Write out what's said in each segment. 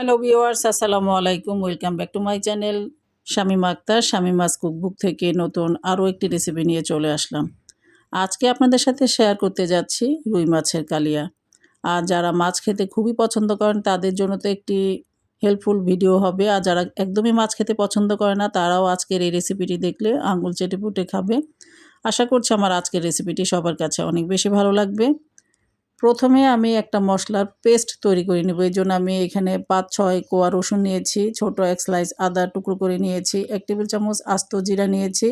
Hello viewers আসসালামু আলাইকুম welcome back to my channel Shamima Akter, Shamima's cookbook থেকে নতুন আরও একটি রেসিপি নিয়ে চলে আসলাম। আজকে আপনাদের সাথে শেয়ার করতে যাচ্ছি রুই মাছের কালিয়া। আর যারা মাছ খেতে খুবই পছন্দ করেন, তাদের জন্য তো একটি হেল্পফুল ভিডিও হবে। আর যারা একদমই মাছ খেতে পছন্দ করে না, তারাও আজকের এই রেসিপিটি দেখলে আঙুল চেটে পুটে খাবে। আশা করছি আমার আজকের রেসিপিটি সবার কাছে অনেক বেশি ভালো লাগবে। প্রথমে আমি একটা মশলার পেস্ট তৈরি করে নেব। এই জন্য আমি এখানে পাঁচ, ছয় কোয়া রসুন নিয়েছি, ছোট এক স্লাইস আদা টুকরো করে নিয়েছি, এক টেবিল চামচ আস্ত জিরা নিয়েছি,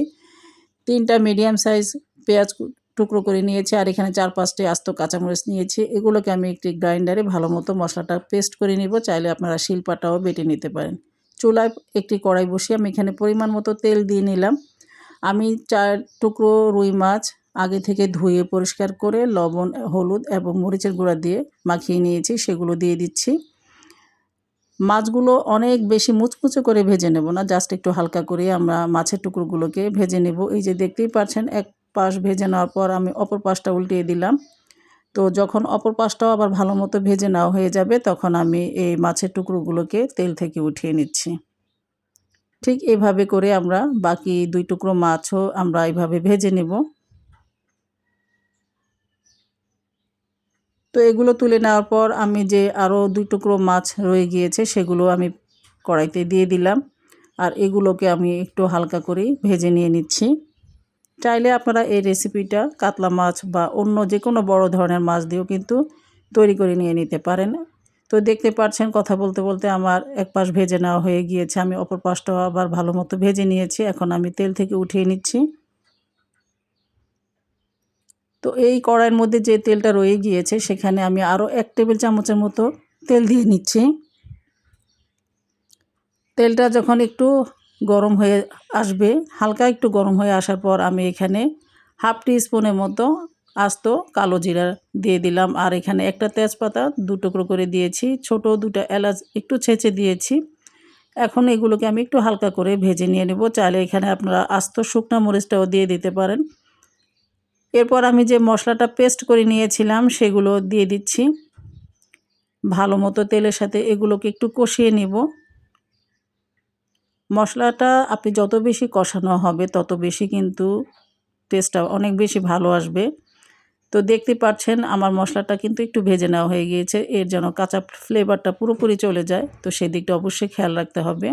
তিনটা মিডিয়াম সাইজ পেঁয়াজ টুকরো করে নিয়েছি, আর এখানে চার, পাঁচটি আস্ত কাঁচামরিচ নিয়েছি। এগুলোকে আমি একটি গ্রাইন্ডারে ভালো মতো মশলাটা পেস্ট করে নিব, চাইলে আপনারা শিলপাটাও বেটে নিতে পারেন। চুলায় একটি কড়াই বসিয়ে আমি এখানে পরিমাণ মতো তেল দিয়ে নিলাম। আমি চার টুকরো রুই মাছ আগে থেকে ধুয়ে পরিষ্কার করে লবণ, হলুদ এবং মরিচের গুঁড়া দিয়ে মাখিয়ে নিয়েছি, সেগুলো দিয়ে দিচ্ছি। মাছগুলো অনেক বেশি মুচমুচে করে ভেজে নেব না, জাস্ট একটু হালকা করে আমরা মাছের টুকরোগুলোকে ভেজে নেব। এই যে দেখতেই পাচ্ছেন, এক পাশ ভেজে নেওয়ার পর আমি অপর পাশটা উল্টিয়ে দিলাম। তো যখন অপর পাশটাও আবার ভালো মতো ভেজে নেওয়া হয়ে যাবে, তখন আমি এই মাছের টুকরোগুলোকে তেল থেকে উঠিয়ে নিচ্ছি। ঠিক এইভাবে করে আমরা বাকি দুই টুকরো মাছও আমরা এইভাবে ভেজে নেব। তো এগুলো তুলে নেওয়ার পর আমি যে আরও দুই টুকরো মাছ রয়ে গিয়েছে, সেগুলো আমি কড়াইতে দিয়ে দিলাম। আর এগুলোকে আমি একটু হালকা করেই ভেজে নিয়ে নিচ্ছি। চাইলে আপনারা এই রেসিপিটা কাতলা মাছ বা অন্য যে কোনো বড় ধরনের মাছ দিয়েও কিন্তু তৈরি করে নিয়ে নিতে পারেন। তো দেখতে পাচ্ছেন কথা বলতে বলতে আমার এক পাশ ভেজে নেওয়া হয়ে গিয়েছে। আমি অপর পাশটাও আবার ভালো মতো ভেজে নিয়েছি। এখন আমি তেল থেকে উঠিয়ে নিচ্ছি। তো এই কড়াইয়ের মধ্যে যে তেলটা রয়ে গিয়েছে, সেখানে আমি আরও এক টেবিল চামচের মতো তেল দিয়ে নিচ্ছি। তেলটা যখন একটু গরম হয়ে আসবে, হালকা একটু গরম হয়ে আসার পর আমি এখানে হাফ টি স্পুনের মতো আস্ত কালো জিরা দিয়ে দিলাম। আর এখানে একটা তেজপাতা দু টুকরো করে দিয়েছি, ছোট দুটো এলাচ একটু ছেঁচে দিয়েছি। এখন এগুলোকে আমি একটু হালকা করে ভেজে নিয়ে নেব। চাইলে এখানে আপনারা আস্ত শুকনা মরিচটাও দিয়ে দিতে পারেন। এরপর আমি যে মশলাটা পেস্ট করে নিয়েছিলাম সেগুলো দিয়ে দিচ্ছি। ভালো মতো তেলের সাথে এগুলোকে একটু কষিয়ে নিব। মশলাটা আপনি যত বেশি কষানো হবে তত বেশি কিন্তু টেস্টটা অনেক বেশি ভালো আসবে। তো দেখতে পাচ্ছেন আমার মশলাটা কিন্তু একটু ভেজে নেওয়া হয়ে গিয়েছে। এর যেন কাঁচা ফ্লেভারটা পুরোপুরি চলে যায়, তো সেদিকটা অবশ্যই খেয়াল রাখতে হবে।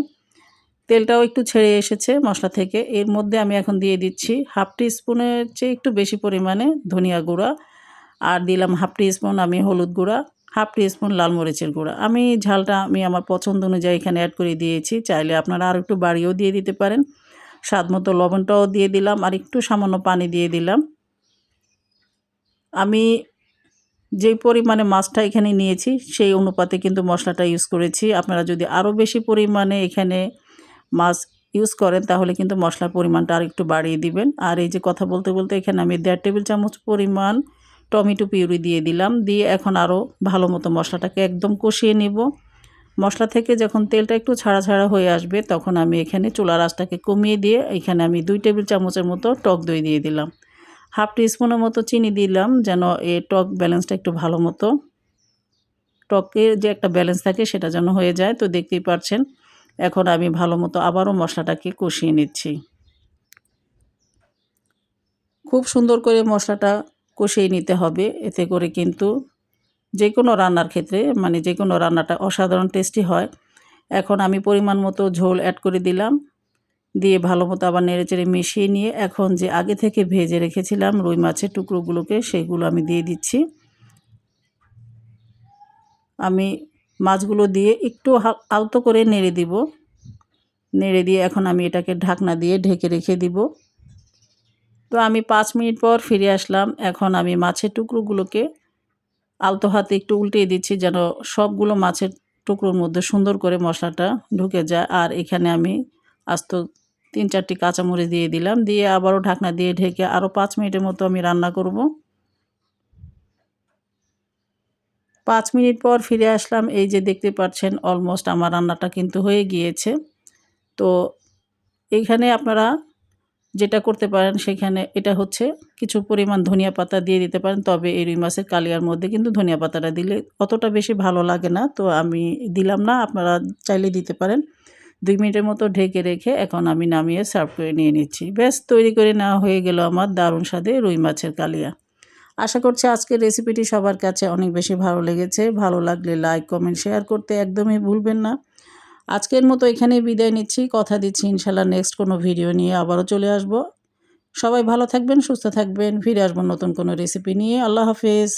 তেলটাও একটু ছেড়ে এসেছে মশলা থেকে। এর মধ্যে আমি এখন দিয়ে দিচ্ছি হাফ টি স্পুনের চেয়ে একটু বেশি পরিমাণে ধনিয়া গুঁড়া। আর দিলাম হাফ টি স্পুন আমি হলুদ গুঁড়া, হাফ টি স্পুন লাল মরিচের গুঁড়া। আমি ঝালটা আমি আমার পছন্দ অনুযায়ী এখানে অ্যাড করে দিয়েছি। চাইলে আপনারা আর একটু বাড়িয়েও দিয়ে দিতে পারেন। স্বাদ মতো লবণটাও দিয়ে দিলাম আর একটু সামান্য পানি দিয়ে দিলাম। আমি যেই পরিমাণে মাছটা এখানে নিয়েছি সেই অনুপাতে কিন্তু মশলাটা ইউজ করেছি। আপনারা যদি আরও বেশি পরিমাণে এখানে মাছ ইউজ করেন, তাহলে কিন্তু মশলার পরিমাণটা আর একটু বাড়িয়ে দিবেন। আর এই যে কথা বলতে বলতে এখানে আমি দেড় টেবিল চামচ পরিমাণ টমেটো পিউরি দিয়ে দিলাম। দিয়ে এখন আরও ভালো মতো মশলাটাকে একদম কষিয়ে নিব। মশলা থেকে যখন তেলটা একটু ছাড়া ছাড়া হয়ে আসবে, তখন আমি এখানে চুলা রাসটাকে কমিয়ে দিয়ে এখানে আমি দুই টেবিল চামচের মতো টক দই দিয়ে দিলাম। হাফ টিস্পুনের মতো চিনি দিলাম যেন এ টক ব্যালেন্সটা একটু ভালো মতো টকের যে একটা ব্যালেন্স থাকে সেটা যেন হয়ে যায়। তো দেখতেই পাচ্ছেন এখন আমি ভালো মতো আবারও মশলাটাকে কষিয়ে নিচ্ছি। খুব সুন্দর করে মশলাটা কষিয়ে নিতে হবে, এতে করে কিন্তু যে কোনো রান্নার ক্ষেত্রে মানে যে কোনো রান্নাটা অসাধারণ টেস্টি হয়। এখন আমি পরিমাণ মতো ঝোল অ্যাড করে দিলাম, দিয়ে ভালো মতো আবার নেড়েচেড়ে মিশিয়ে নিয়ে এখন যে আগে থেকে ভেজে রেখেছিলাম রুই মাছের টুকরোগুলোকে সেইগুলো আমি দিয়ে দিচ্ছি। আমি মাছগুলো দিয়ে একটু আলতো করে নেড়ে দিব। নেড়ে দিয়ে এখন আমি এটাকে ঢাকনা দিয়ে ঢেকে রেখে দিব। তো আমি পাঁচ মিনিট পর ফিরে আসলাম। এখন আমি মাছের টুকরোগুলোকে আলতো হাতে একটু উল্টিয়ে দিচ্ছি যেন সবগুলো মাছের টুকরোর মধ্যে সুন্দর করে মশলাটা ঢুকে যায়। আর এখানে আমি আস্ত তিন চারটি কাঁচামরিচ দিয়ে দিলাম। দিয়ে আবারও ঢাকনা দিয়ে ঢেকে আরও পাঁচ মিনিটের মতো আমি রান্না করব। পাঁচ মিনিট পর ফিরে আসলাম। এই যে দেখতে পাচ্ছেন অলমোস্ট আমার রান্নাটা কিন্তু হয়ে গিয়েছে। তো এইখানে আপনারা যেটা করতে পারেন, সেখানে এটা হচ্ছে কিছু পরিমাণ ধনিয়া পাতা দিয়ে দিতে পারেন। তবে এই রুই মাছের কালিয়ার মধ্যে কিন্তু ধনিয়া পাতাটা দিলে অতটা বেশি ভালো লাগে না। তো আমি দিলাম না, আপনারা চাইলে দিতে পারেন। দুই মিনিটের মতো ঢেকে রেখে এখন আমি নামিয়ে সার্ভ করে নিয়ে নিচ্ছি। ব্যাস, তৈরি করে নেওয়া হয়ে গেল আমার দারুণ স্বাদে রুই মাছের কালিয়া। আশা করছি আজকের রেসিপিটি সবার কাছে অনেক বেশি ভালো লেগেছে। ভালো লাগলে লাইক কমেন্ট শেয়ার করতে একদমই ভুলবেন না। আজকের মতো এখানেই বিদায় নিচ্ছি। কথা দিচ্ছি ইনশাল্লাহ নেক্সট কোনো ভিডিও নিয়ে আবারও চলে আসব। সবাই ভালো থাকবেন, সুস্থ থাকবেন। ফিরে আসব নতুন কোনো রেসিপি নিয়ে। আল্লাহ হাফেজ।